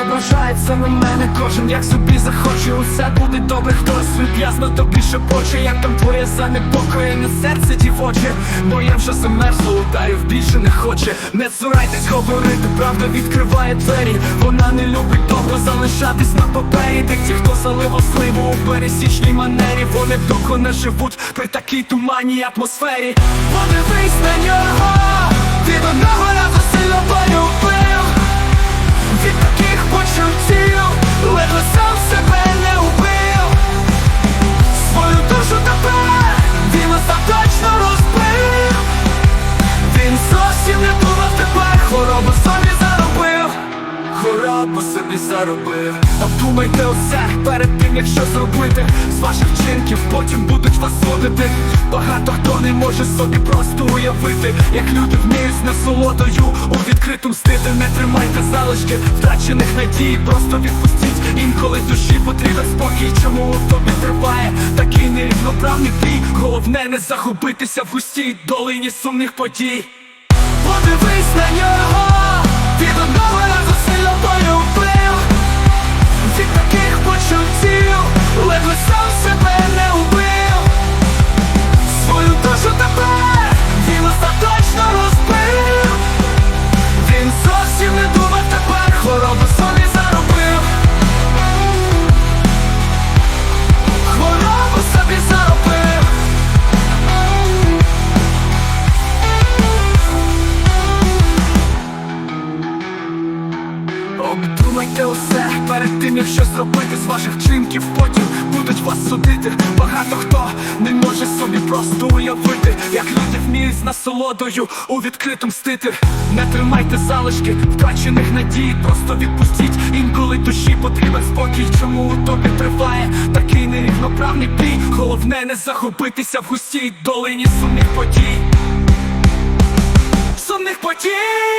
ображається на мене кожен, як собі захоче, усе буде добре, хтось відв'язно тобі шепоче, як там твоє занепокоєне серце дівоче, бо я вже замерзло, ударів більше не хоче. Не цурайтесь говорити, правда відкриває двері. Вона не любить довго залишатись на папері. Де ті, хто залив сливу у пересічній манері, вони довго не живуть при такій туманній атмосфері. Подивись на нього, Хворобу собі заробив. Обдумайте усе перед тим, як що зробити. З ваших вчинків потім будуть вас судити. Багато хто не може собі просто уявити, як люди вміють з насолодою у відкриту мстити. Не тримайте залишки втрачених надій, просто відпустіть. Інколи душі потрібен спокій, чому у тобі триває такий нерівноправний бій. Головне не загубитися в густій долині сумних подій. Подивись на нього, Обдумайте усе перед тим, як щось зробити з ваших вчинків, потім будуть вас судити. Багато хто не може собі просто уявити, як люди вміють з насолодою у відкриту мстити. Не тримайте залишки втрачених надій, просто відпустіть. Інколи душі потрібен спокій. Чому у тобі триває такий нерівноправний бій? Головне не загубитися в густій долині сумних подій сумних подій